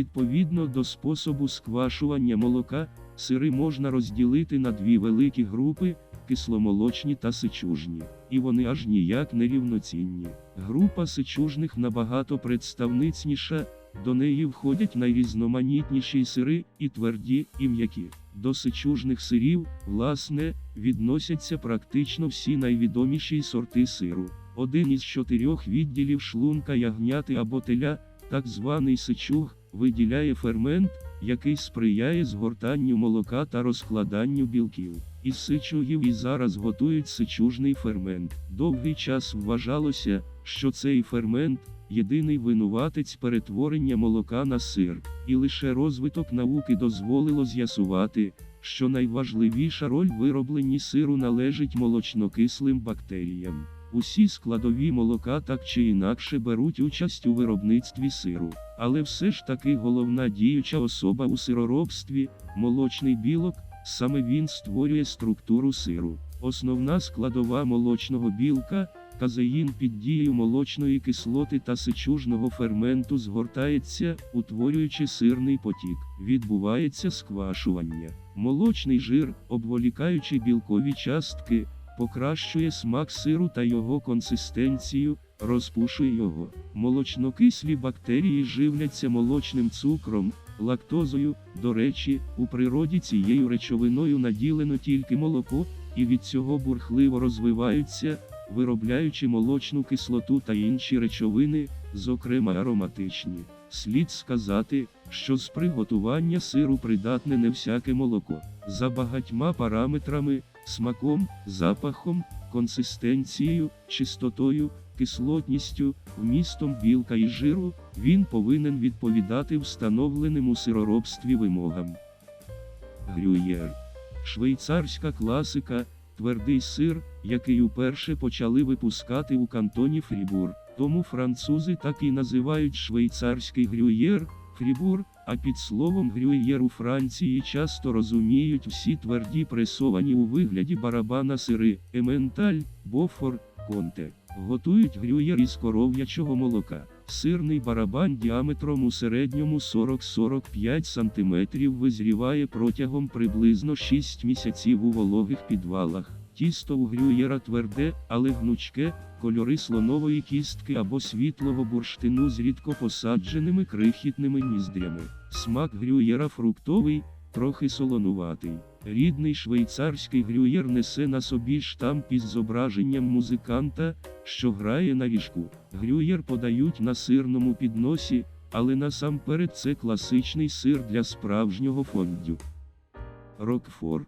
Відповідно до способу сквашування молока, сири можна розділити на дві великі групи кисломолочні та сичужні, і вони аж ніяк не рівноцінні. Група сичужних набагато представницніша, до неї входять найрізноманітніші сири, і тверді, і м'які. До сичужних сирів, власне, відносяться практично всі найвідоміші сорти сиру. Один із чотирьох відділів шлунка ягняти або теля, так званий сичуг, виділяє фермент, який сприяє згортанню молока та розкладанню білків. Із сичугів і зараз готують сичужний фермент. Довгий час вважалося, що цей фермент єдиний винуватець перетворення молока на сир, і лише розвиток науки дозволило з'ясувати, що найважливіша роль виробленні сиру належить молочнокислим бактеріям. Усі складові молока так чи інакше беруть участь у виробництві сиру, але все ж таки головна діюча особа у сироробстві молочний білок, саме він створює структуру сиру. Основна складова молочного білка казеїн під дією молочної кислоти та сичужного ферменту згортається, утворюючи сирний потік. Відбувається сквашування. Молочний жир, обволікаючи білкові частки, покращує смак сиру та його консистенцію, розпушує його. Молочнокислі бактерії живляться молочним цукром, лактозою. До речі, у природі цією речовиною наділено тільки молоко, і від цього бурхливо розвиваються, виробляючи молочну кислоту та інші речовини, зокрема ароматичні. Слід сказати, що з приготування сиру придатне не всяке молоко. За багатьма параметрами, смаком, запахом, консистенцією, чистотою, кислотністю, вмістом білка і жиру, він повинен відповідати встановленим у сироробстві вимогам. Грюєр. Швейцарська класика, твердий сир, який уперше почали випускати у кантоні Фрібур. Тому французи так і називають швейцарський грюєр, фрібур, а під словом грюєр у Франції часто розуміють всі тверді пресовані у вигляді барабана сири, ементаль, бофор, конте. Готують грюєр із коров'ячого молока. Сирний барабан діаметром у середньому 40-45 см визріває протягом приблизно 6 місяців у вологих підвалах. Тісто у грюєра тверде, але гнучке, кольори слонової кістки або світлого бурштину з рідко посадженими крихітними ніздрями. Смак грюєра фруктовий, трохи солонуватий. Рідний швейцарський грюєр несе на собі штамп із зображенням музиканта, що грає на віжку. Грюєр подають на сирному підносі, але насамперед це класичний сир для справжнього фондю. Рокфор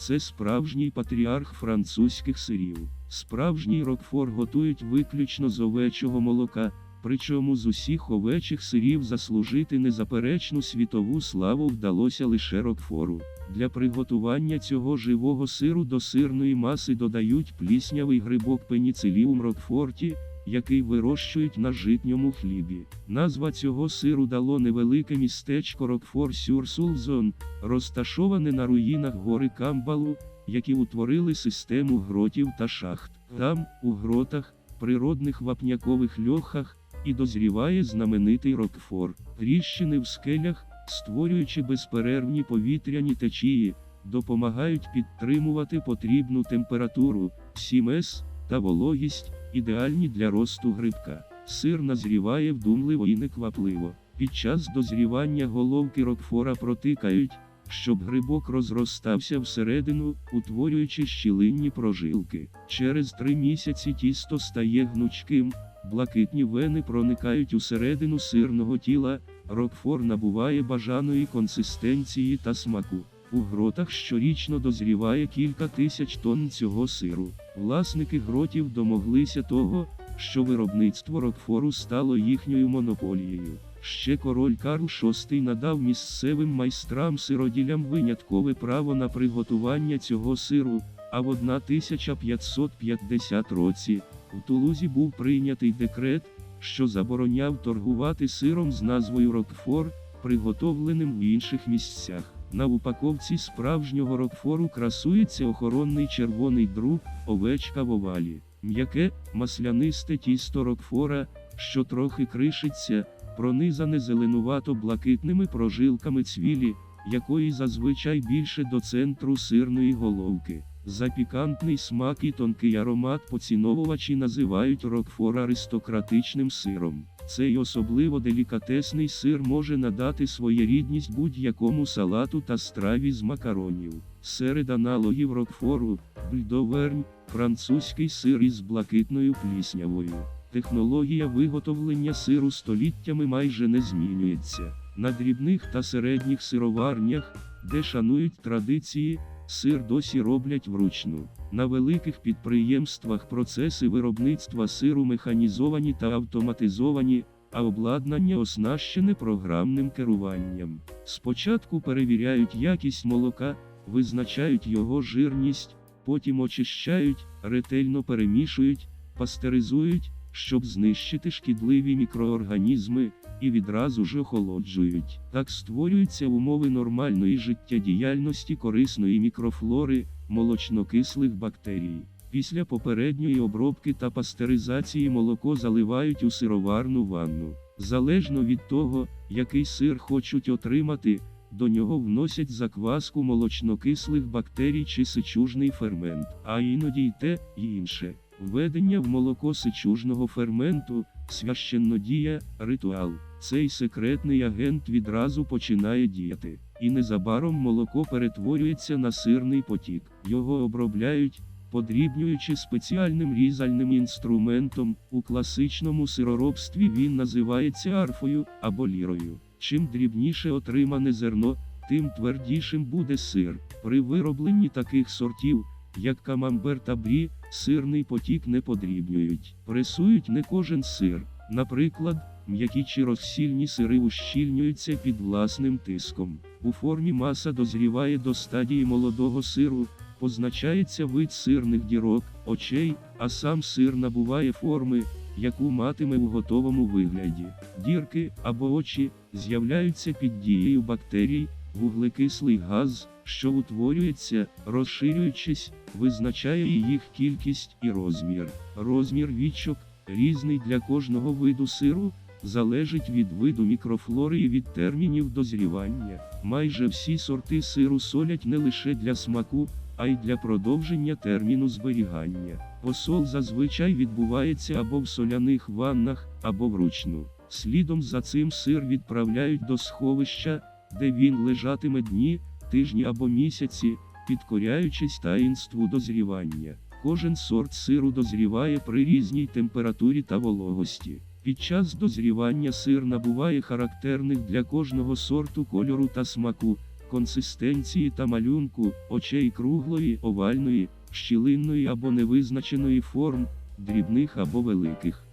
це справжній патріарх французьких сирів. Справжній рокфор готують виключно з овечого молока, причому з усіх овечих сирів заслужити незаперечну світову славу вдалося лише рокфору. Для приготування цього живого сиру до сирної маси додають пліснявий грибок пеніциліум рокфорті, який вирощують на житньому хлібі. Назва цього сиру дало невелике містечко Рокфор Сюрсулзон, розташоване на руїнах гори Камбалу, які утворили систему гротів та шахт. Там, у гротах, природних вапнякових льохах, і дозріває знаменитий Рокфор. Тріщини в скелях, створюючи безперервні повітряні течії, допомагають підтримувати потрібну температуру, сімес та вологість, ідеальні для росту грибка. Сир назріває вдумливо і неквапливо. Під час дозрівання головки рокфора протикають, щоб грибок розростався всередину, утворюючи щілинні прожилки. Через три місяці тісто стає гнучким, блакитні вени проникають усередину сирного тіла, рокфор набуває бажаної консистенції та смаку. У гротах щорічно дозріває кілька тисяч тонн цього сиру. Власники гротів домоглися того, що виробництво рокфору стало їхньою монополією. Ще король Карл VI надав місцевим майстрам сироділям виняткове право на приготування цього сиру, а в 1550 році в Тулузі був прийнятий декрет, що забороняв торгувати сиром з назвою Рокфор, приготовленим в інших місцях. На упаковці справжнього рокфору красується охоронний червоний друг, овечка в овалі. М'яке, маслянисте тісто рокфора, що трохи кришиться, пронизане зеленувато-блакитними прожилками цвілі, якої зазвичай більше до центру сирної головки. За пікантний смак і тонкий аромат поціновувачі називають Рокфор аристократичним сиром. Цей особливо делікатесний сир може надати своєрідність будь-якому салату та страві з макаронів. Серед аналогів Рокфору, бульдовернь, французький сир із блакитною пліснявою. Технологія виготовлення сиру століттями майже не змінюється. На дрібних та середніх сироварнях, де шанують традиції, сир досі роблять вручну. На великих підприємствах процеси виробництва сиру механізовані та автоматизовані, а обладнання оснащене програмним керуванням. Спочатку перевіряють якість молока, визначають його жирність, потім очищають, ретельно перемішують, пастеризують, щоб знищити шкідливі мікроорганізми, і відразу ж охолоджують. Так створюються умови нормальної життєдіяльності корисної мікрофлори, молочнокислих бактерій. Після попередньої обробки та пастеризації молоко заливають у сироварну ванну. Залежно від того, який сир хочуть отримати, до нього вносять закваску молочнокислих бактерій чи сичужний фермент, а іноді й те, і інше. Введення в молоко сичужного ферменту, священнодія, ритуал. Цей секретний агент відразу починає діяти, і незабаром молоко перетворюється на сирний потік. Його обробляють, подрібнюючи спеціальним різальним інструментом. У класичному сироробстві він називається арфою або лірою. Чим дрібніше отримане зерно, тим твердішим буде сир. При виробленні таких сортів, як камамбер та брі, сирний потік не подрібнюють. Пресують не кожен сир. Наприклад, м'які чи розсільні сири ущільнюються під власним тиском. У формі маса дозріває до стадії молодого сиру, позначається вид сирних дірок, очей, а сам сир набуває форми, яку матиме у готовому вигляді. Дірки або очі з'являються під дією бактерій, вуглекислий газ, що утворюється, розширюючись, визначає їх кількість і розмір. Розмір вічок, різний для кожного виду сиру, залежить від виду мікрофлори і від термінів дозрівання. Майже всі сорти сиру солять не лише для смаку, а й для продовження терміну зберігання. Посол зазвичай відбувається або в соляних ваннах, або вручну. Слідом за цим сир відправляють до сховища, де він лежатиме дні, тижні або місяці, підкоряючись таїнству дозрівання. Кожен сорт сиру дозріває при різній температурі та вологості. Під час дозрівання сир набуває характерних для кожного сорту кольору та смаку, консистенції та малюнку, очей круглої, овальної, щілинної або невизначеної форм, дрібних або великих.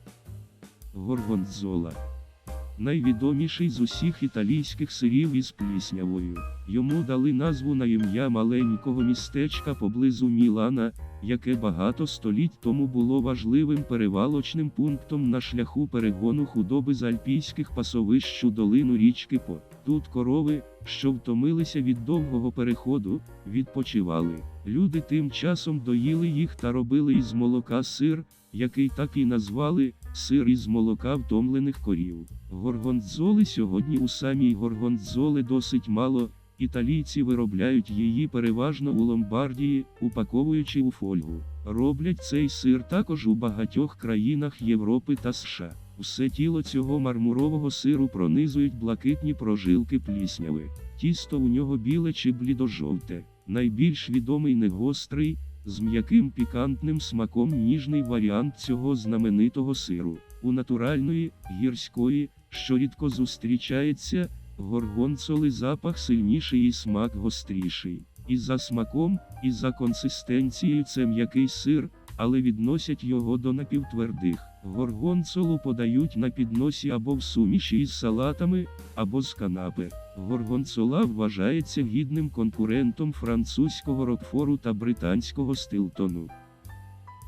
Горгонзола найвідоміший з усіх італійських сирів із пліснявою. Йому дали назву на ім'я маленького містечка поблизу Мілана, яке багато століть тому було важливим перевалочним пунктом на шляху перегону худоби з альпійських пасовищ у долину річки По. Тут корови, що втомилися від довгого переходу, відпочивали. Люди тим часом доїли їх та робили із молока сир, який так і назвали сир із молока втомлених корів. Горгонзоли сьогодні у самій горгонзоли досить мало. Італійці виробляють її переважно у Ломбардії, упаковуючи у фольгу. Роблять цей сир також у багатьох країнах Європи та США. Все тіло цього мармурового сиру пронизують блакитні прожилки плісняви. Тісто у нього біле чи блідожовте. Найбільш відомий негострий, з м'яким пікантним смаком ніжний варіант цього знаменитого сиру. У натуральної, гірської, що рідко зустрічається, горгонцоли запах сильніший і смак гостріший. І за смаком, і за консистенцією це м'який сир, але відносять його до напівтвердих. Горгонцолу подають на підносі або в суміші із салатами, або з канапи. Горгонцола вважається гідним конкурентом французького рокфору та британського стилтону.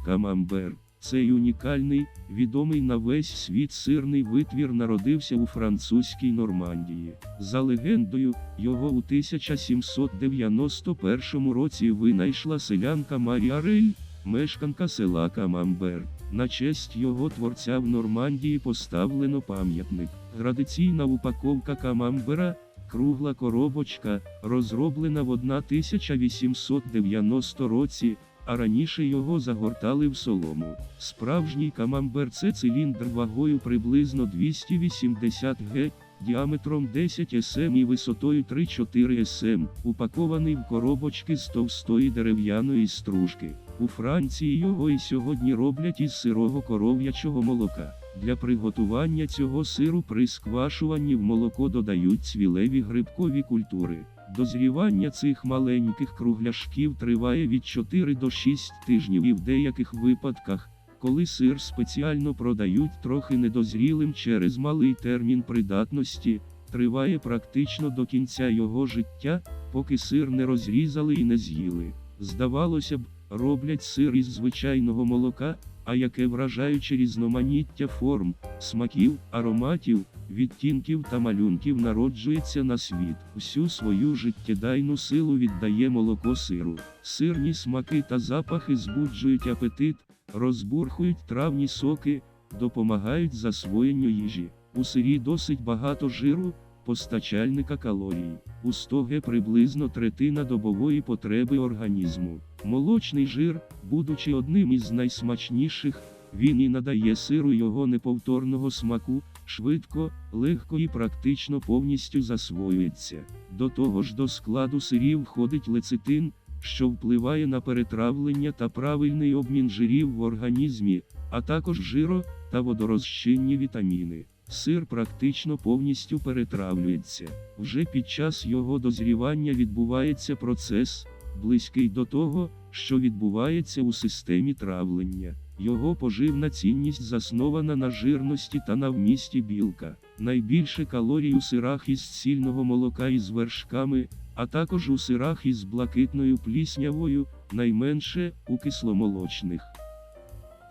Камамбер цей унікальний, відомий на весь світ сирний витвір народився у французькій Нормандії. За легендою, його у 1791 році винайшла селянка Марія Рель, мешканка села Камамбер. На честь його творця в Нормандії поставлено пам'ятник. Градиційна упаковка камамбера, кругла коробочка, розроблена в 1890 році, а раніше його загортали в солому. Справжній камамбер це циліндр вагою приблизно 280 г, діаметром 10 см і висотою 3-4 см, упакований в коробочки з товстої дерев'яної стружки. У Франції його і сьогодні роблять із сирого коров'ячого молока. Для приготування цього сиру при сквашуванні в молоко додають цвілеві грибкові культури. Дозрівання цих маленьких кругляшків триває від 4 до 6 тижнів і в деяких випадках, коли сир спеціально продають трохи недозрілим через малий термін придатності, триває практично до кінця його життя, поки сир не розрізали і не з'їли. Здавалося б, роблять сир із звичайного молока, а яке вражаюче різноманіття форм, смаків, ароматів, відтінків та малюнків народжується на світ. Всю свою життєдайну силу віддає молоко сиру. Сирні смаки та запахи збуджують апетит, розбурхують травні соки, допомагають засвоєнню їжі. У сирі досить багато жиру, постачальника калорій. У стоге приблизно третина добової потреби організму. Молочний жир, будучи одним із найсмачніших, він і надає сиру його неповторного смаку, швидко, легко і практично повністю засвоюється. До того ж до складу сирів входить лецитин, що впливає на перетравлення та правильний обмін жирів в організмі, а також жиро та водорозчинні вітаміни. Сир практично повністю перетравлюється. Вже під час його дозрівання відбувається процес, близький до того, що відбувається у системі травлення. Його поживна цінність заснована на жирності та на вмісті білка. Найбільше калорій у сирах із цільного молока із вершками, а також у сирах із блакитною пліснявою, найменше у кисломолочних.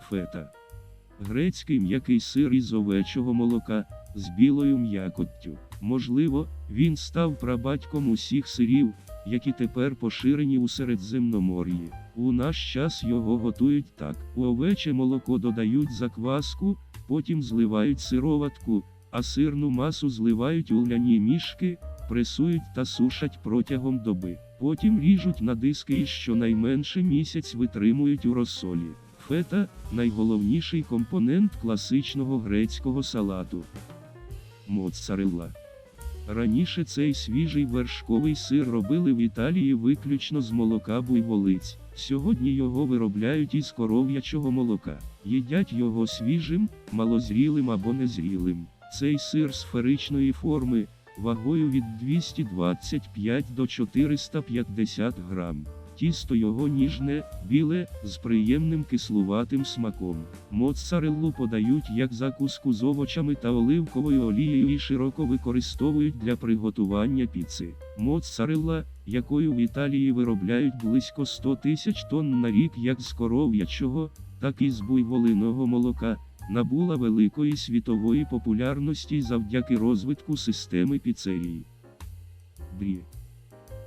Фета. Грецький м'який сир із овечого молока з білою м'якоттю. Можливо, він став прабатьком усіх сирів, які тепер поширені у Середземномор'ї. У наш час його готують так: у овече молоко додають закваску, потім зливають сироватку, а сирну масу зливають у ляні мішки, пресують та сушать протягом доби. Потім ріжуть на диски і щонайменше місяць витримують у розсолі. Фета найголовніший компонент класичного грецького салату. Моцарелла. Раніше цей свіжий вершковий сир робили в Італії виключно з молока буйволиць. Сьогодні його виробляють із коров'ячого молока. Їдять його свіжим, малозрілим або незрілим. Цей сир сферичної форми, вагою від 225 до 450 грам. Тісто його ніжне, біле, з приємним кислуватим смаком. Моцареллу подають як закуску з овочами та оливковою олією і широко використовують для приготування піци. Моцарелла, якою в Італії виробляють близько 100 тисяч тонн на рік як з коров'ячого, так і з буйволиного молока, набула великої світової популярності завдяки розвитку системи піцерій.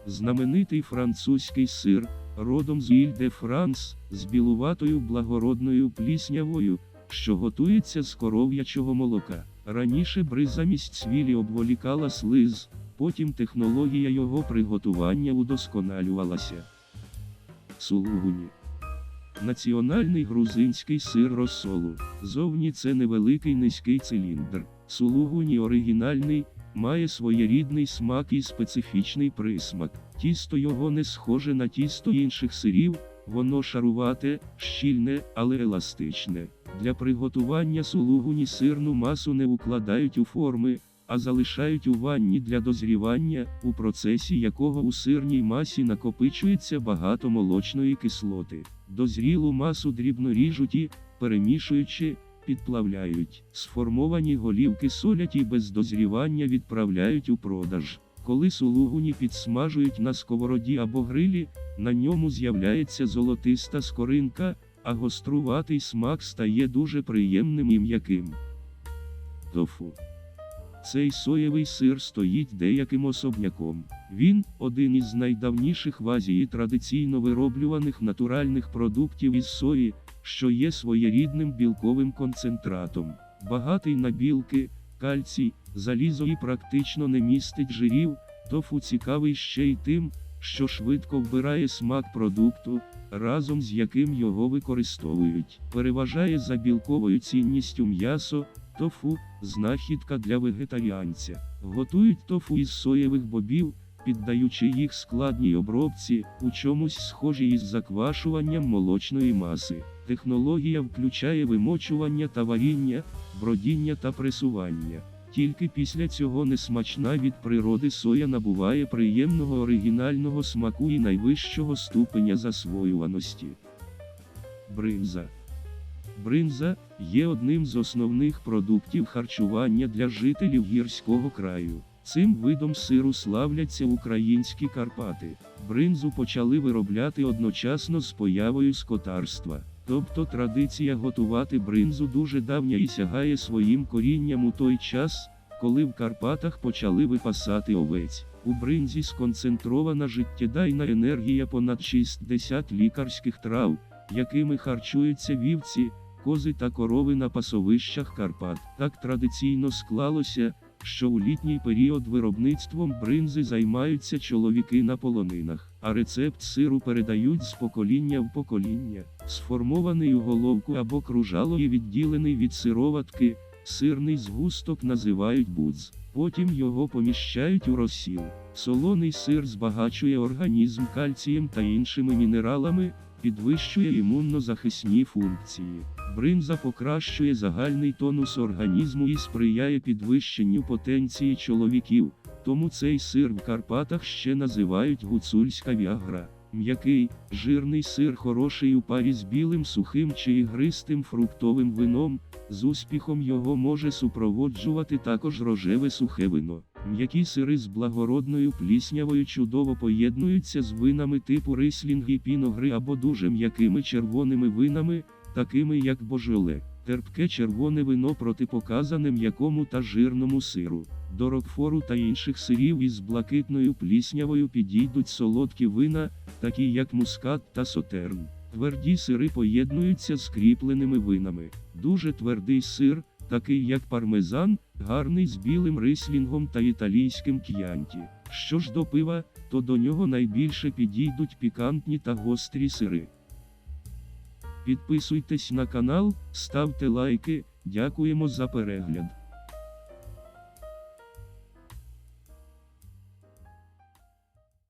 Знаменитий французький сир, родом з Іль де Франс, з білуватою благородною пліснявою, що готується з коров'ячого молока. Раніше бри замість цвілі обволікала слиз, потім технологія його приготування удосконалювалася. Сулугуні Національний грузинський сир розсолу. Зовні це невеликий низький циліндр. Сулугуні оригінальний, має своєрідний смак і специфічний присмак. Тісто його не схоже на тісто інших сирів, воно шарувате, щільне, але еластичне. Для приготування сулугуні сирну масу не укладають у форми, а залишають у ванні для дозрівання, у процесі якого у сирній масі накопичується багато молочної кислоти. Дозрілу масу дрібно ріжуть і, перемішуючи, підплавляють. Сформовані голівки солять і без дозрівання відправляють у продаж. Коли сулугуні підсмажують на сковороді або грилі, на ньому з'являється золотиста скоринка, а гоструватий смак стає дуже приємним і м'яким. Тофу. Цей соєвий сир стоїть деяким особняком. Він один із найдавніших в Азії традиційно вироблюваних натуральних продуктів із сої, що є своєрідним білковим концентратом. Багатий на білки, кальцій, залізо і практично не містить жирів, тофу цікавий ще й тим, що швидко вбирає смак продукту, разом з яким його використовують. Переважає за білковою цінністю м'ясо, тофу знахідка для вегетаріанця. Готують тофу із соєвих бобів, піддаючи їх складній обробці, у чомусь схожій із заквашуванням молочної маси. Технологія включає вимочування та варіння, бродіння та пресування. Тільки після цього несмачна від природи соя набуває приємного оригінального смаку і найвищого ступеня засвоюваності. Бринза Бринза є одним з основних продуктів харчування для жителів гірського краю. Цим видом сиру славляться українські Карпати. Бринзу почали виробляти одночасно з появою скотарства. Тобто традиція готувати бринзу дуже давня і сягає своїм корінням у той час, коли в Карпатах почали випасати овець. У бринзі сконцентрована життєдайна енергія понад 60 лікарських трав, якими харчуються вівці, кози та корови на пасовищах Карпат. Так традиційно склалося, що у літній період виробництвом бринзи займаються чоловіки на полонинах, а рецепт сиру передають з покоління в покоління. Сформований у головку або кружало і відділений від сироватки, сирний згусток називають будз. Потім його поміщають у розсіл. Солоний сир збагачує організм кальцієм та іншими мінералами, підвищує імунно-захисні функції. Бринза покращує загальний тонус організму і сприяє підвищенню потенції чоловіків, тому цей сир в Карпатах ще називають гуцульська віагра. М'який, жирний сир хороший у парі з білим сухим чи ігристим фруктовим вином, з успіхом його може супроводжувати також рожеве сухе вино. М'які сири з благородною пліснявою чудово поєднуються з винами типу рислінг і піногри або дуже м'якими червоними винами, такими як божоле. Терпке червоне вино протипоказане м'якому та жирному сиру. До рокфору та інших сирів із блакитною пліснявою підійдуть солодкі вина, такі як мускат та сотерн. Тверді сири поєднуються з кріпленими винами. Дуже твердий сир, такий як пармезан, гарний з білим рислінгом та італійським к'янті. Що ж до пива, то до нього найбільше підійдуть пікантні та гострі сири. Підписуйтесь на канал, ставте лайки, дякуємо за перегляд.